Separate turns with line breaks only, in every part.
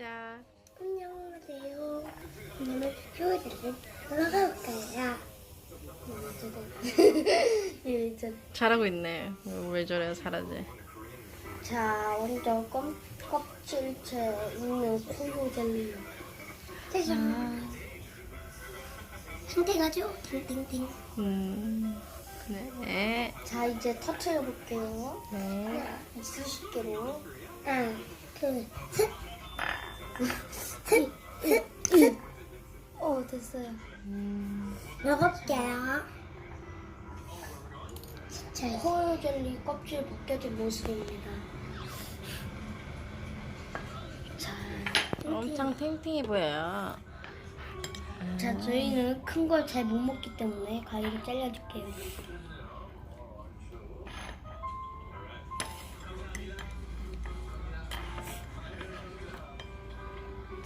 시작.
안녕하세요. 오늘 휴일을 놀러 저
잘하고 있네. 왜 저래 잘하지?
자, 먼저 껍, 껍질째 있는 콩고 젤리. 짜잔. 한대가죠? 띵띵띵.
음. 네.
자, 이제 터트려 볼게요.
네.
하나, 둘, 셋. 어, 됐어요.
음.
먹을게요. 자, 호요 젤리 껍질 벗겨진 모습입니다. 자,
엄청 탱탱해 보여요.
자, 저희는 큰 걸 잘 못 먹기 때문에 가위로 잘라줄게요.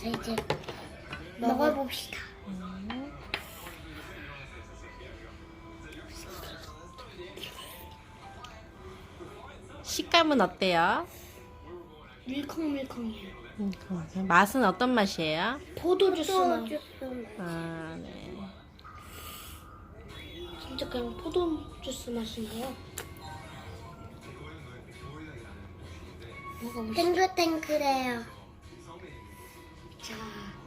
자, 이제 먹어봅시다.
식감은 어때요?
밀컹밀컹해요.
음, 맛은 어떤 맛이에요?
포도 주스 맛.
아, 네.
진짜 그냥 포도 주스 맛인데요. 먹어보시죠. 탱글탱글해요.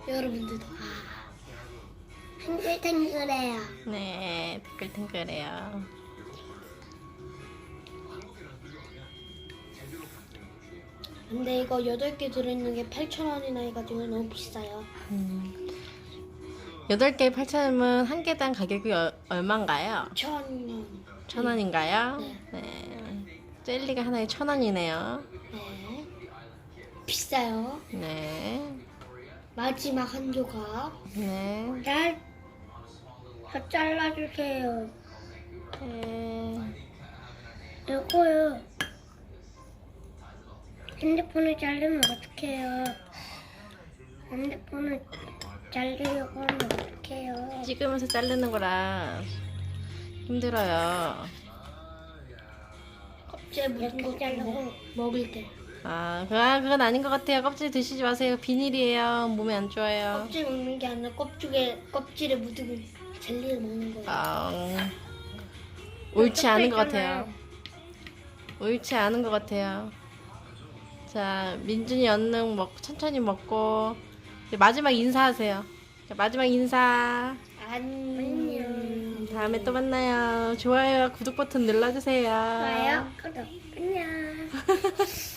자, 여러분들도 아, 탱글탱글해요.
네, 탱글탱글해요.
근데 이거 8개 들어있는 게 8,000원이나 해가지고 너무 비싸요.
음. 8개 8,000원이면 한 개당 가격이 어, 얼마인가요?
1,000원.
천 원인가요?
네.
네. 젤리가 하나에 천 원이네요.
네. 비싸요.
네.
마지막 한 조각.
네.
잘, 다 잘라주세요.
네.
이거요. 핸드폰을 자르면 어떡해요? 핸드폰을 자르려고 하면 어떡해요?
찍으면서 자르는 거라 힘들어요.
껍질 묻은 거 자르고 먹을 때.
아, 그건, 그건 아닌 것 같아요. 껍질 드시지 마세요. 비닐이에요. 몸에 안 좋아요.
껍질 먹는 게 아니라 껍질에 껍질에 묻은 젤리를 먹는 거예요.
아, 옳지 않은 것 같아요. 옳지 않은 것 같아요. 자, 민준이 얼른 먹, 천천히 먹고 이제 마지막 인사하세요. 자, 마지막 인사.
안녕.
다음에 또 만나요. 좋아요, 구독 버튼 눌러주세요.
좋아요. 구독. 안녕.